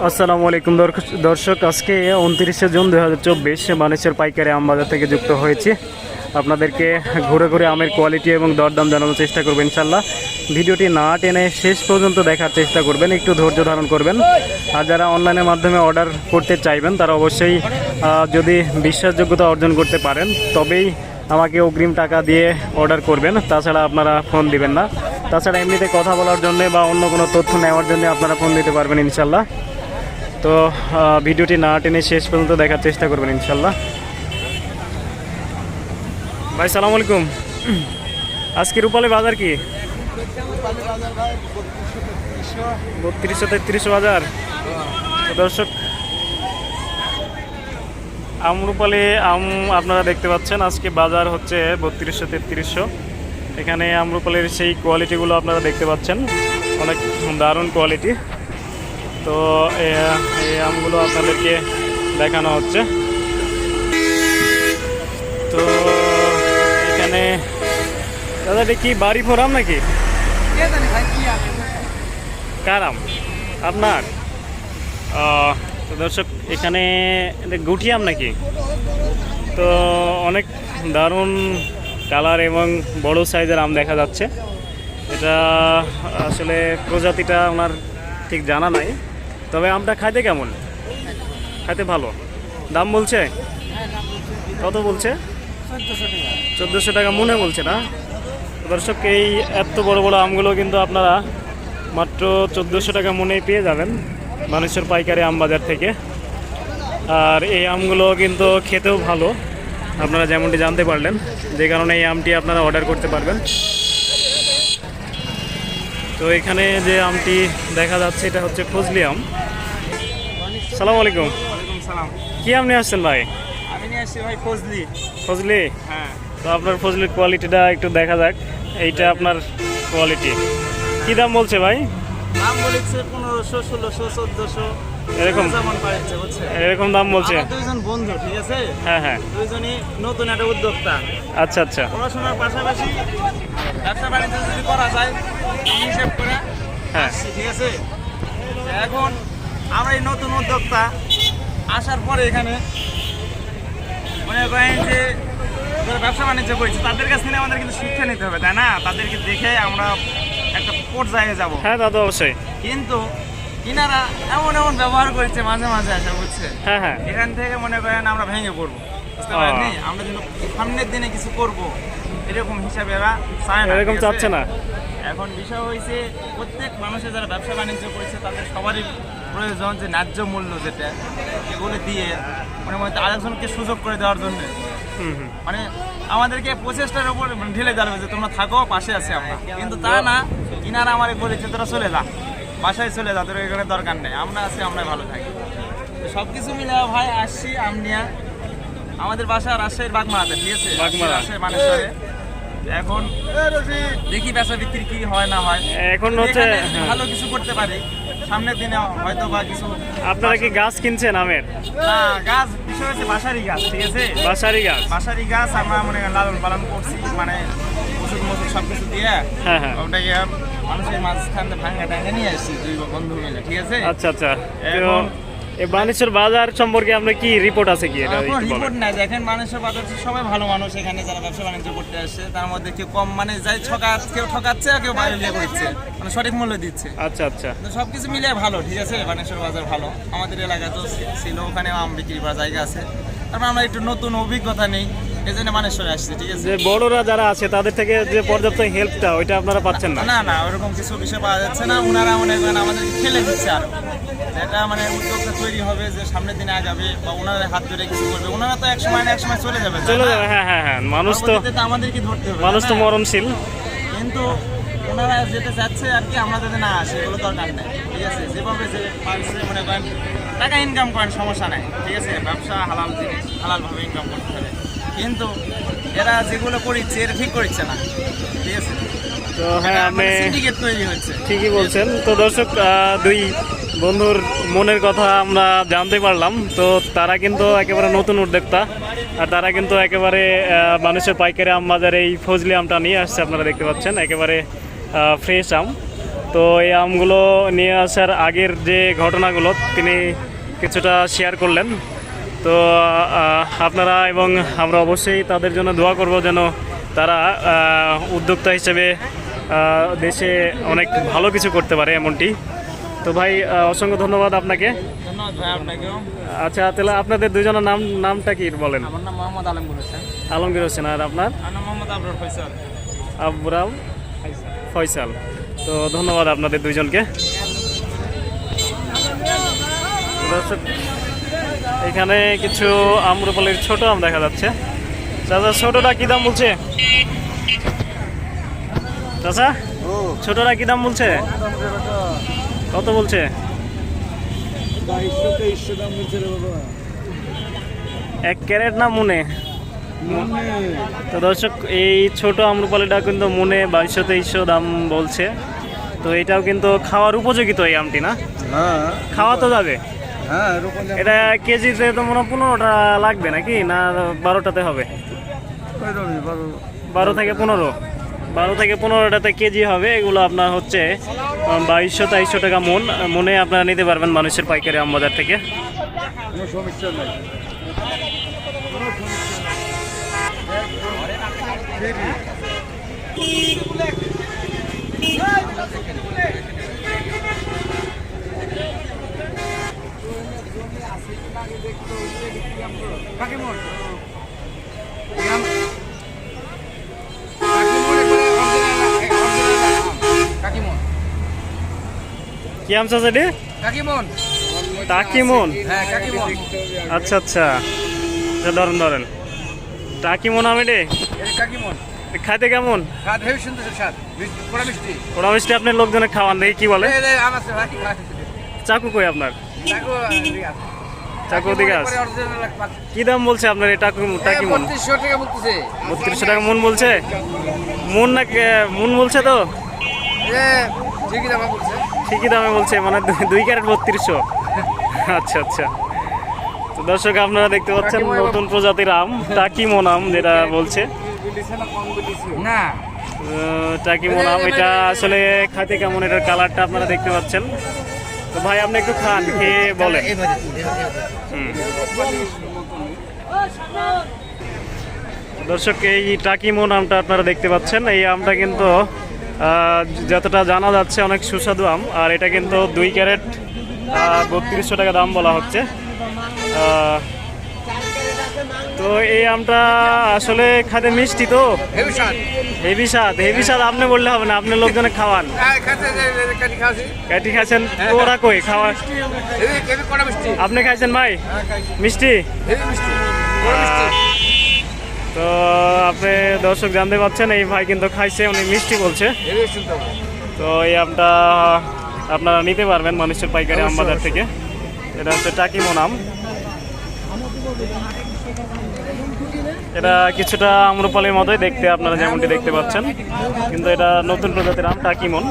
আসসালামু আলাইকুম দর্শ- দর্শক, আজকে উনত্রিশে জুন দু হাজার চব্বিশ মানুষের পাইকারি আম বাজার থেকে যুক্ত হয়েছি। আপনাদেরকে ঘুরে ঘুরে আমের কোয়ালিটি এবং দরদাম জানানোর চেষ্টা করবেন ইনশাল্লাহ। ভিডিওটি না টেনে শেষ পর্যন্ত দেখার চেষ্টা করবেন, একটু ধৈর্য ধারণ করবেন। আর যারা অনলাইনের মাধ্যমে অর্ডার করতে চাইবেন, তারা অবশ্যই যদি বিশ্বাসযোগ্যতা অর্জন করতে পারেন, তবেই আমাকে অগ্রিম টাকা দিয়ে অর্ডার করবেন। তাছাড়া আপনারা ফোন দিবেন না। তাছাড়া এমনিতে কথা বলার জন্য বা অন্য কোনো তথ্য নেওয়ার জন্য আপনারা ফোন দিতে পারবেন ইনশাল্লাহ। তো ভিডিওটি না টেনে শেষ পর্যন্ত দেখার চেষ্টা করবেন, ইনশাল্লাহ। ভাই, সালাম আলাইকুম। আজকে রূপালী বাজার কি? বত্রিশশো তেত্রিশশো বাজার। দর্শক আমরুপালি আম আপনারা দেখতে পাচ্ছেন, আজকে বাজার হচ্ছে বত্রিশশো তেত্রিশশো। এখানে আমরুপালির সেই কোয়ালিটিগুলো আপনারা দেখতে পাচ্ছেন। অনেক দারুণ কোয়ালিটি তো এ- এই আমগুলো আপনাদেরকে দেখানো হচ্ছে। তো এখানে দাদা এটা কি বাড়ি ফোরাম নাকি? কার আম? আপনার? তো দর্শক এখানে গুটি আম নাকি? তো অনেক দারুণ কালার এবং বড় সাইজের আম দেখা যাচ্ছে। এটা আসলে প্রজাতিটা ওনার ঠিক জানা নাই। তবে আমটা খাইতে কেমন? খাইতে ভালো। দাম বলছে? কত বলছে? চোদ্দোশো টাকা মনে বলছে না? দর্শক, এই এত বড় বড় আমগুলো কিন্তু আপনারা মাত্র চোদ্দোশো টাকা মনেই পেয়ে যাবেন মানুষের পাইকারি আম বাজার থেকে। আর এই আমগুলো কিন্তু খেতেও ভালো। আপনারা যেমনটি জানতে পারলেন, যে কারণে এই আমটি আপনারা অর্ডার করতে পারবেন। তো এখানে যে আমটি দেখা যাচ্ছে এটা হচ্ছে ফজলি আম। সালাম আলাইকুম। কি আম নিয়ে আসছেন ভাই? আমি নিয়ে আসছি ভাই ফজলি ফজলি হ্যাঁ। তো আপনার ফজলির কোয়ালিটিটা একটু দেখা যাক। এইটা আপনার কোয়ালিটি কি দাম বলছে ভাই? দাম বলেছে পনেরোশো ষোলোশো চোদ্দশো। এরকম? এরকম দাম বলছে। দুইজন বন্ধু ঠিক আছে? হ্যাঁ হ্যাঁ। দুইজনই নতুন একটা উদ্যোক্তা। আচ্ছা আচ্ছা। পড়াশোনার পাশাপাশি ব্যবসা বাণিজ্য যদি করা যায় হিসেব করে হ্যাঁ। ঠিক আছে? এখন আমরা এই নতুন উদ্যোক্তা আসার পরে এখানে মনে করেন যে যারা ব্যবসা বাণিজ্য করছে তাদের কাছ থেকে আমাদের কিন্তু শিক্ষা নিতে হবে তাই না? তাদেরকে দেখে আমরা একটা পর্যায়ে যাব। হ্যাঁ দাদা অবশ্যই। কিন্তু ইনারা এমন এমন ব্যবহার করছে মাঝে মাঝে আসা বুঝছে হ্যাঁ হ্যাঁ। এখান থেকে মনে করেন আমরা ভেঙে পড়ব। বুঝতে। পারেননি? আমরা যেন সামনের দিনে কিছু করব। এরকম হিসাবে এরা চায় না এরকম চাচ্ছে না। এখন বিষয় হয়েছে প্রত্যেক মানুষের যারা ব্যবসা বাণিজ্য করেছে তাদের সবারই প্রয়োজন যে ন্যায্য মূল্য যেটা এগুলো দিয়ে মানে মধ্যে আরেকজনকে সুযোগ করে দেওয়ার জন্য। মানে আমাদেরকে প্রচেষ্টার উপর ঢেলে দেওয়া যে তোমরা থাকো পাশে আছি আমরা। কিন্তু তা না ইনারা আমার বলেছে তোরা চলে যা। বাসায় চলে যা তোর এখানে দরকার নেই। আমরা আছি আমরাই ভালো থাকি। সব কিছু মিলে ভাই আসছি আমনিয়া। আমাদের বাসা রাজশাহীর বাগমারাতে ঠিক আছে। রাজশাহী মানেশ্বরে এখন দেখি বেচা বিক্রি কি হয় না হয়। এখন হচ্ছে। ভালো কিছু করতে পারি সামনের দিনে হয়তো বা কিছু আপনারা কি গাছ কিনছেন আমের? না গাছ বিষয় হচ্ছে বাসারই গাছ ঠিক আছে? বাসারি গাছ। বাসারি গাছ আমরা মনে লালন পালন করছি মানে ওষুধ মষুধ সব কিছু দিয়ে। হ্যাঁ হ্যাঁ। ওটাকে মানুষের মাঝখান ভাঙা টাঙ্গা নিয়ে আসছি দুই বন্ধু মিলে ঠিক আছে? আচ্ছা আচ্ছা। এখন- এই বানেশ্বর বাজার সম্পর্কে আপনার কি রিপোর্ট আছে কি? এটা রিপোর্ট নাই দেখেন মানুষের বাজার সবাই ভালো মানুষ এখানে যারা ব্যবসা বাণিজ্য করতে আসছে তার মধ্যে কেউ কম মানে যাই ঠকা কেউ ঠকাচ্ছে আর কেউ বাইরে করছে মানে সঠিক মূল্য দিচ্ছে। আচ্ছা আচ্ছা। সব কিছু মিলিয়ে ভালো ঠিক আছে? বানেশ্বর বাজার ভালো। আমাদের এলাকা তো ছিল ওখানে আম বিক্রি করার জায়গা আছে। তারপর আমরা একটু নতুন অভিজ্ঞতা নেই। এই জন্য মানেশ্বরে আসছি ঠিক আছে? যে বড়রা যারা আছে তাদের থেকে যে পর্যাপ্ত হেল্পটা ওইটা আপনারা পাচ্ছেন না। না না ওরকম কিছু বিষয় পাওয়া যাচ্ছে না। ওনারা মনে করেন আমাদেরকে ফেলে দিচ্ছে আর। যেটা মানে উদ্যোগটা তৈরি হবে যে সামনের দিনে আগাবে বা ওনারা হাত ধরে কিছু করবে। ওনারা তো এক সময় না এক সময় চলে যাবে চলে যাবে হ্যাঁ হ্যাঁ হ্যাঁ মানুষ তো আমাদেরকে ধরতে হবে মানুষ তো মরণশীল। কিন্তু ওনারা যেটা চাচ্ছে আর কি আমরা যাতে না আসে এগুলো দরকার নেই ঠিক আছে? যেভাবে যে পারছে মনে করেন টাকা ইনকাম করেন সমস্যা নাই ঠিক আছে? ব্যবসা হালাল জিনিস হালালভাবে ইনকাম করতে হবে। কিন্তু এরা যেগুলো করিচ্ছে এটা ঠিক করছে না। ঠিক আছে? তো হ্যাঁ আপনি সিন্ডিকেট তৈরি হচ্ছে ঠিকই বলছেন। তো দর্শক দুই বন্ধুর মনের কথা আমরা জানতে পারলাম। তো তারা কিন্তু একেবারে নতুন উদ্যোক্তা। আর তারা কিন্তু একেবারে মানুষের পাইকারি আম বাজারে এই ফজলি আমটা নিয়ে আসছে আপনারা দেখতে পাচ্ছেন। একেবারে ফ্রেশ আম। তো এই আমগুলো নিয়ে আসার আগের যে ঘটনাগুলো তিনি কিছুটা শেয়ার করলেন। তো আপনারা এবং আমরা অবশ্যই তাদের জন্য দোয়া করব যেন তারা উদ্যোক্তা হিসেবে দেশে অনেক ভালো কিছু করতে পারে এমনটি। তো ভাই অসংখ্য ধন্যবাদ আপনাকে। ধন্যবাদ আচ্ছা তাহলে আপনাদের দুজনের নাম নামটা কি বলেন? আমার নাম মোহাম্মদ আলম বলেছেন আলমগীর হোসেন আর আপনার? মোহাম্মদ আবরাম ফয়সাল। তো ধন্যবাদ আপনাদের দুইজনকে দর্শক এখানে কিছু আম্রপালির ছোট আম দেখা যাচ্ছে। চাচা ছোটটা কি দাম বলছে? চাচা ছোটটা কি দাম বলছে? কত বলছে? এক ক্যারেট না মনে? তো দর্শক এই ছোট আম্রপালিটা কিন্তু মনে বাইশশো তেইশশো দাম বলছে। তো এটাও কিন্তু খাওয়ার উপযোগী তো এই আমটি না? খাওয়া তো যাবে। হ্যাঁ এটা কেজিতে তো মনে পনেরোটা লাগবে নাকি? না বারোটাতে হবে? বারো। থেকে পনেরো। বারো থেকে পনেরোটাতে কেজি হবে। এগুলো আপনার হচ্ছে বাইশশো তেইশশো টাকা মন। মনে আপনারা নিতে পারবেন মানুষের পাইকারি আম বাজার থেকে সমস্যা নাই কাকিমন কি আম চাচাটি কাকিমন টাকিমন। হ্যাঁ কাকিমন আচ্ছা আচ্ছা। আচ্ছা, ধরেন ধরেন। টাকি মন আমি রে কাকিমন খাইতে কেমন? পোড়া মিষ্টি আপনার লোকজনে খাওয়ান দেখি কি বলে। চাকু কই আপনার? দেখো চাকু দিকে কি দাম বলছে আপনার এই টাকু মন বত্রিশশো টাকা বলতেছে মন বলছে মন না মন বলছে তো ঠিকই দাম বলছে ঠিকই দামে বলছে মানে দুই- ক্যারেট বত্রিশশো আচ্ছা আচ্ছা তো দর্শক আপনারা দেখতে পাচ্ছেন নতুন প্রজাতির আম টাকি মন আম যেটা বলছে না টাকি মন আম এটা আসলে খাইতে কেমন এটার কালারটা আপনারা দেখতে পাচ্ছেন তো ভাই আপনি একটু খান খেয়ে বলেন। দর্শক, এই টাকিমো আমটা আপনারা দেখতে পাচ্ছেন। এই আমটা কিন্তু যতটা জানা যাচ্ছে, অনেক সুস্বাদু আম। আর এটা কিন্তু দুই ক্যারেট বত্রিশশো টাকা দাম বলা হচ্ছে। তো এই আমটা আসলে খাতে মিষ্টি তো? হেভি স্বাদ হেভি স্বাদ আপনি বললে হবে না আপনি লোকজনে খাওয়ান। হ্যাঁ কাটি ক্যাটি খাইছেন তো ওরা কই? খাওয়া আপনি খাইছেন ভাই? মিষ্টি? তো আপনি দর্শক জানতে পারছেন এই ভাই কিন্তু খাইছে উনি মিষ্টি বলছে। তো। এই আমটা আপনারা নিতে পারবেন মানুষের পাইকারি আম বাজার থেকে। এটা হচ্ছে টাকিমন আম এটা কিছুটা আম্রপালির মতোই দেখতে আপনারা যেমনটি দেখতে পাচ্ছেন। কিন্তু এটা নতুন প্রজাতির আম, টাকিমন।